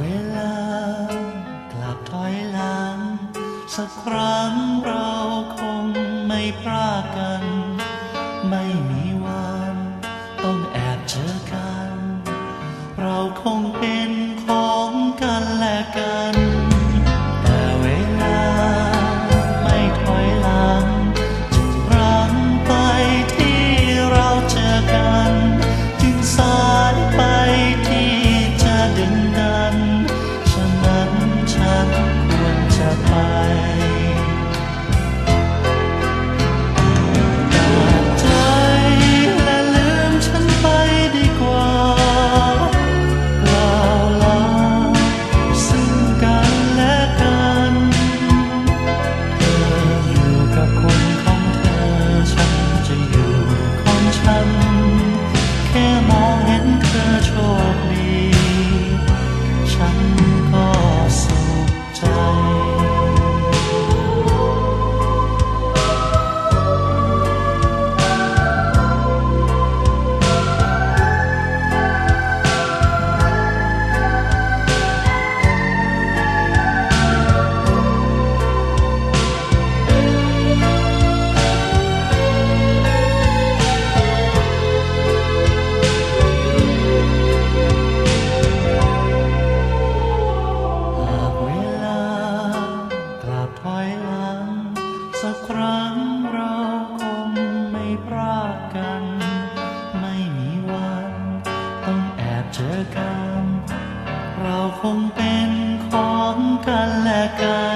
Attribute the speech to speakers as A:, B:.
A: เวลากลับถอยหลัง สักครั้งเราคงไม่พลาดกัน ไม่มีวันต้องแอบเจอกัน เราคงเป็นของกันและกัน กัน ไม่มีวัน ต้องแอบเจอกัน เราคงเป็นของกันและกัน